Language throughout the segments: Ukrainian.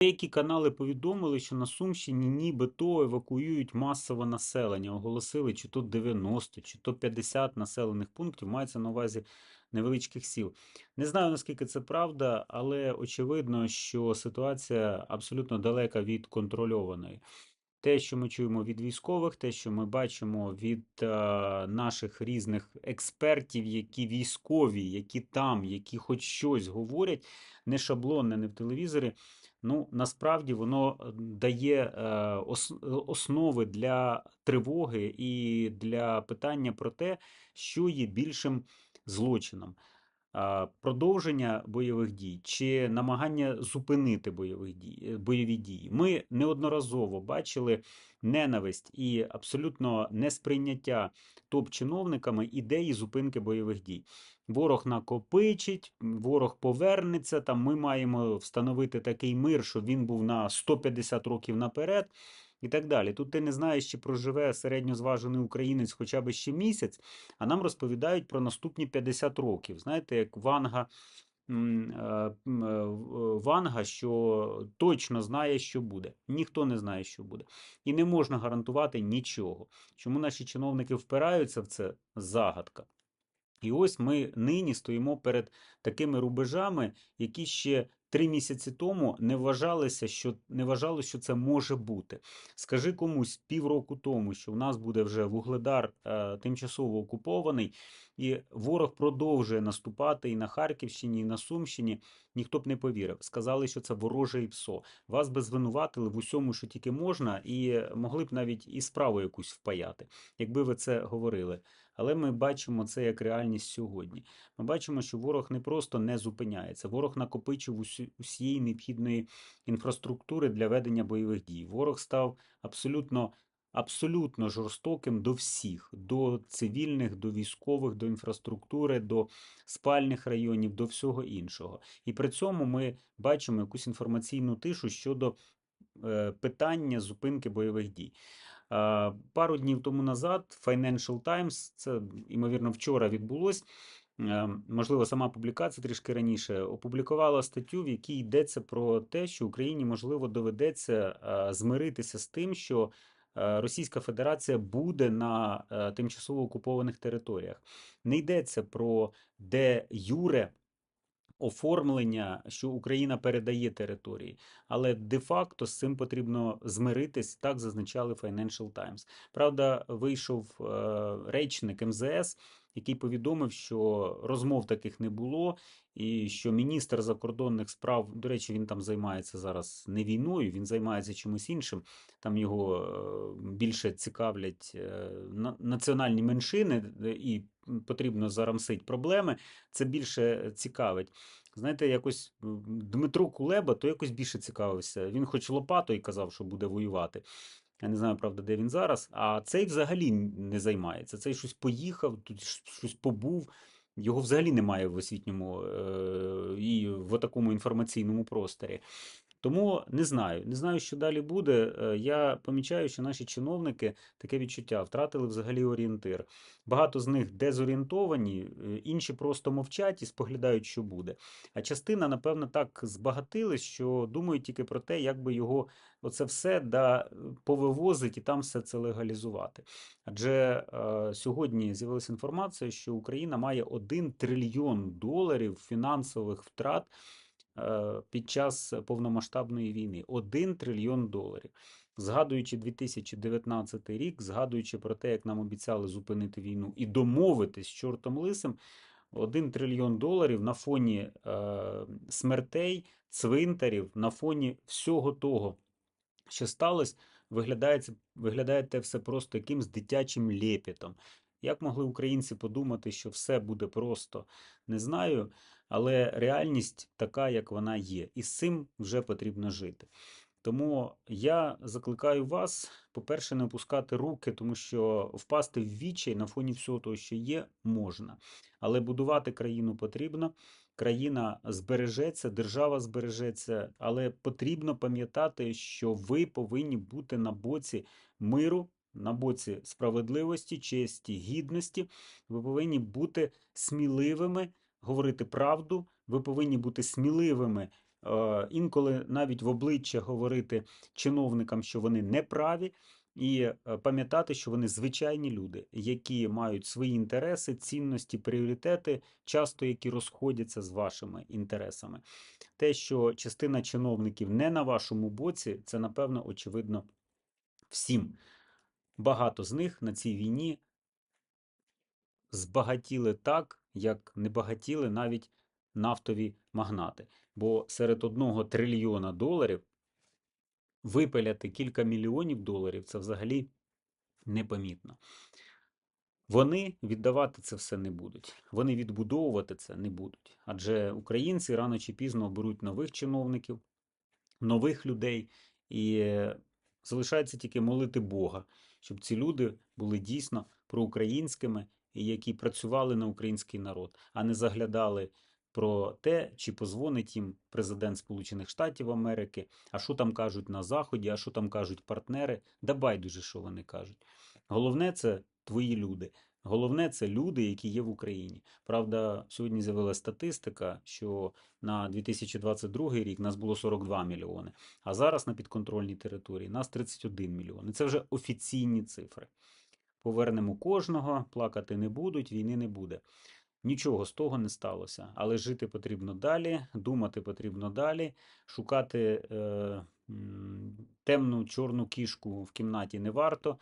Деякі канали повідомили, що на Сумщині нібито евакуюють масове населення. Оголосили, чи то 90, чи то 50 населених пунктів, мається на увазі невеличких сіл. Не знаю, наскільки це правда, але очевидно, що ситуація абсолютно далека від контрольованої. Те, що ми чуємо від військових, те, що ми бачимо від е, наших різних експертів, які військові, які там, які хоч щось говорять, не шаблонне, не в телевізорі. Ну, насправді воно е, дає е, основи для тривоги і для питання про те, що є більшим злочином. Продовження бойових дій чи намагання зупинити бойових дій, е, бойові дії. Ми неодноразово бачили ненависть і абсолютно несприйняття топ-чиновниками ідеї зупинки бойових дій. Ворог накопичить, ворог повернеться. Там ми маємо встановити такий мир, щоб він був на 150 років наперед. І так далі. Тут ти не знаєш, чи проживе середньозважений українець хоча б ще місяць, а нам розповідають про наступні 50 років. Знаєте, як Ванга, е, е, в- Ванга, що точно знає, що буде. Ніхто не знає, що буде. І не можна гарантувати нічого. Чому наші чиновники впираються в це загадка. І ось ми нині стоїмо перед такими рубежами, які ще три місяці тому не вважалися, що не вважали, що це може бути. Скажи комусь півроку тому, що в нас буде вже вугледар е, тимчасово окупований, і ворог продовжує наступати і на Харківщині, і на Сумщині. Ніхто б не повірив. Сказали, що це вороже і псо. Вас би звинуватили в усьому, що тільки можна, і могли б навіть і справу якусь впаяти, якби ви це говорили. Але ми бачимо це як реальність сьогодні. Ми бачимо, що ворог не просто не зупиняється, ворог накопичив усі- усієї необхідної інфраструктури для ведення бойових дій. Ворог став абсолютно. Абсолютно жорстоким до всіх, до цивільних, до військових, до інфраструктури, до спальних районів, до всього іншого. І при цьому ми бачимо якусь інформаційну тишу щодо е, питання зупинки бойових дій. Пару днів тому назад Financial Times, це ймовірно вчора відбулось. Е, Можливо, сама публікація трішки раніше опублікувала статтю, в якій йдеться про те, що Україні можливо доведеться е, змиритися з тим, що е, Російська Федерація буде на е, тимчасово окупованих територіях. Не йдеться про де юре оформлення, що Україна передає території, але де-факто з цим потрібно змиритись, так зазначали Financial Times. Правда, вийшов речник МЗС, який повідомив, що розмов таких не було, і що міністр закордонних справ, до речі, він там займається зараз не війною, він займається чимось іншим. Там його е, більше цікавлять е, національні меншини, е, і потрібно зарамсити проблеми. Це більше цікавить. Знаєте, якось Дмитро Кулеба то якось більше цікавився. Він хоч лопатою казав, що буде воювати. Я не знаю, правда, де він зараз. А цей взагалі не займається. Цей щось поїхав, тут щось побув. Його взагалі немає в освітньому е- і в такому інформаційному просторі. Тому не знаю, не знаю, що далі буде. Е, Я помічаю, що наші чиновники таке відчуття втратили взагалі орієнтир. Багато з них дезорієнтовані, е, інші просто мовчать і споглядають, що буде. А частина, напевно, так збагатились, що думають тільки про те, як би його оце все да, повивозить і там все це легалізувати. Адже е, сьогодні з'явилася інформація, що Україна має 1 трильйон доларів фінансових втрат під час повномасштабної війни. 1 трильйон доларів. Згадуючи 2019 рік, згадуючи про те, як нам обіцяли зупинити війну і домовитись з чортом лисим, 1 трильйон доларів на фоні е, смертей, цвинтарів, на фоні всього того, що сталося, виглядає, виглядає те все просто якимсь дитячим лепетом. Як могли українці подумати, що все буде просто, не знаю, але реальність така, як вона є, і з цим вже потрібно жити. Тому я закликаю вас, по-перше, не опускати руки, тому що впасти в відчай на фоні всього того, що є, можна. Але будувати країну потрібно. Країна збережеться, держава збережеться, але потрібно пам'ятати, що ви повинні бути на боці миру, на боці справедливості, честі, гідності. Ви повинні бути сміливими, говорити правду. Ви повинні бути сміливими е, інколи навіть в обличчя говорити чиновникам, що вони не праві, і е, пам'ятати, що вони звичайні люди, які мають свої інтереси, цінності, пріоритети, часто які розходяться з вашими інтересами. Те, що частина чиновників не на вашому боці, це напевно очевидно всім. Багато з них на цій війні збагатіли так, як не багатіли навіть нафтові магнати. Бо серед одного трильйона доларів випиляти кілька мільйонів доларів це взагалі непомітно. Вони віддавати це все не будуть. Вони відбудовувати це не будуть. Адже українці рано чи пізно оберуть нових чиновників, нових людей, і залишається тільки молити Бога, щоб ці люди були дійсно проукраїнськими які працювали на український народ, а не заглядали про те, чи позвонить їм президент Сполучених Штатів Америки, а що там кажуть на Заході, а що там кажуть партнери. Да байдуже, що вони кажуть. Головне це твої люди. Головне це люди, які є в Україні. Правда, сьогодні з'явилася статистика, що на 2022 рік нас було 42 мільйони, а зараз на підконтрольній території нас 31 мільйон. Це вже офіційні цифри. Повернемо кожного, плакати не будуть, війни не буде. Нічого з того не сталося, але жити потрібно далі, думати потрібно далі, шукати е, темну чорну кішку в кімнаті не варто,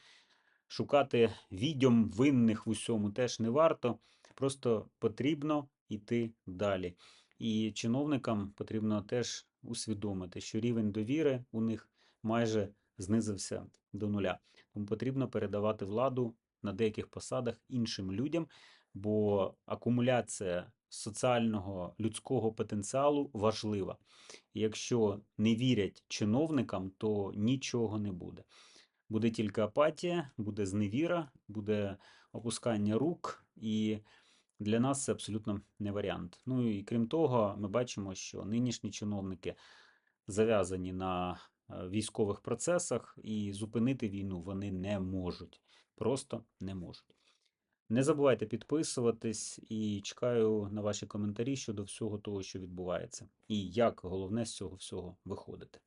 шукати відьом винних в усьому теж не варто. Просто потрібно йти далі. І чиновникам потрібно теж усвідомити, що рівень довіри у них майже знизився до нуля. Тому потрібно передавати владу на деяких посадах іншим людям, бо акумуляція соціального людського потенціалу важлива. І якщо не вірять чиновникам, то нічого не буде. Буде тільки апатія, буде зневіра, буде опускання рук, і для нас це абсолютно не варіант. Ну і крім того, ми бачимо, що нинішні чиновники зав'язані на військових процесах, і зупинити війну вони не можуть. Просто не можуть. Не забувайте підписуватись і чекаю на ваші коментарі щодо всього того, що відбувається, і як головне з цього всього виходити.